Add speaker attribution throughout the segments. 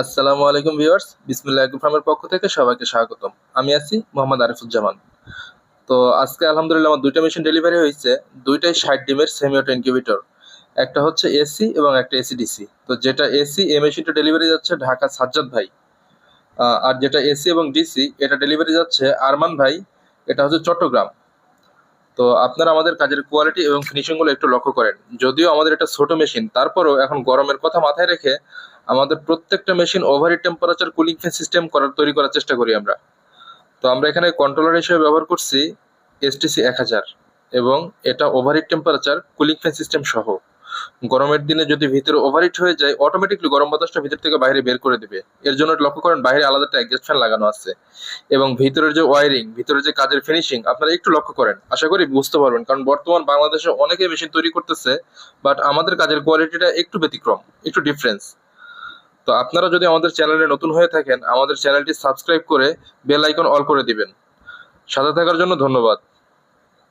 Speaker 1: আসসালামু আলাইকুম ভিউয়ার্স, বিসমিল্লাহ ফার্মের পক্ষ থেকে সবাইকে স্বাগতম। আমি আছি মোহাম্মদ আরিফুজ্জামান। তো আজকে আলহামদুলিল্লাহ আমার দুইটা মেশিন ডেলিভারি হয়েছে, দুইটাই ষাট ডিমের সেমি অটো ইনকিউবেটর একটা হচ্ছে এসি এবং একটা এসি ডিসি তো যেটা এসি এই মেশিনটা ডেলিভারি যাচ্ছে ঢাকা সাজ্জাদ ভাই। আর যেটা এসি এবং ডিসি এটা ডেলিভারি যাচ্ছে আরমান ভাই, এটা হচ্ছে চট্টগ্রাম। তো আপনারা আমাদের কাজের কোয়ালিটি এবং ফিনিশিংগুলো একটু লক্ষ্য করেন। যদিও আমাদের এটা ছোট মেশিন তারপরও এখন গরমের কথা মাথায় রেখে আমাদের প্রত্যেকটা machine overheat temperature cooling fan system করার, তৈরি করার চেষ্টা করি আমরা। তো আমরা এখানে কন্ট্রোলার হিসেবে ব্যবহার করছি এসটিসি এক হাজার এবং এটা overheat temperature cooling fan system সহ। গরমের দিনে যদি ভিতরে ওভারহিট হয়ে যায় অটোমেটিকলি গরম বাতাসটা ভিতর থেকে বাইরে বের করে দিবে। এর জন্য লক্ষ্য করেন, বাইরে আলাদা একটা এক্সস্ট ফ্যান লাগানো আছে। এবং ভিতরের যে ওয়ারিং ভিতরের যে কাজের ফিনিশিং আপনারা একটু লক্ষ্য করেন। আশা করি বুঝতে পারবেন, কারণ বর্তমান বাংলাদেশে অনেকে মেশিন তৈরি করতেছে বাট আমাদের কাজের কোয়ালিটিটা একটু ব্যতিক্রম, একটু ডিফারেন্স তো আপনারা যদি আমাদের চ্যানেলে নতুন হয়ে থাকেন, আমাদের চ্যানেলটি সাবস্ক্রাইব করে বেল আইকন অল করে দিবেন। সাথে থাকার জন্য ধন্যবাদ।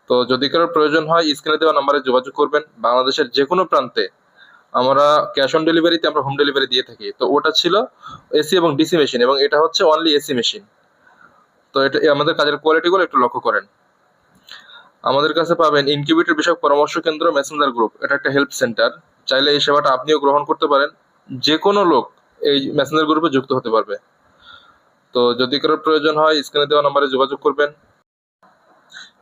Speaker 1: তো যদি কারোর প্রয়োজন হয় স্ক্রিনে দেওয়া নাম্বারে যোগাযোগ করবেন। বাংলাদেশের যে কোনো প্রান্তে আমরা ক্যাশ অন ডেলিভারিতে আমরা হোম ডেলিভারি দিয়ে থাকি। তো ওটা ছিল এসি এবং ডিসি মেশিন এবং এটা হচ্ছে অনলি এসি মেশিন তো এটা আমাদের কাজের কোয়ালিটিগুলো একটু লক্ষ্য করেন। আমাদের কাছে পাবেন ইনকিউবেটর বিষয়ক পরামর্শ কেন্দ্র মেসেঞ্জার গ্রুপ এটা একটা হেল্প সেন্টার চাইলে এই সেবাটা আপনিও গ্রহণ করতে পারেন। যে কোনো লোক এই মেসেঞ্জার গ্রুপে যুক্ত হতে পারবে। তো যদি কারোর প্রয়োজন হয় স্ক্রিনে দেওয়া নাম্বারে যোগাযোগ করবেন।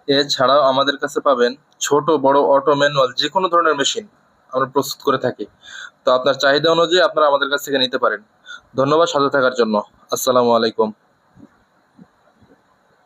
Speaker 1: এছাড়াও আমাদের কাছে পাবেন ছোট, বড় অটো ম্যানুয়াল যে কোনো ধরনের মেশিন আমরা প্রস্তুত করে থাকি। তো আপনার চাহিদা অনুযায়ী আপনারা আমাদের কাছ থেকে নিতে পারেন। ধন্যবাদ সাথে থাকার জন্য। আসসালামু আলাইকুম।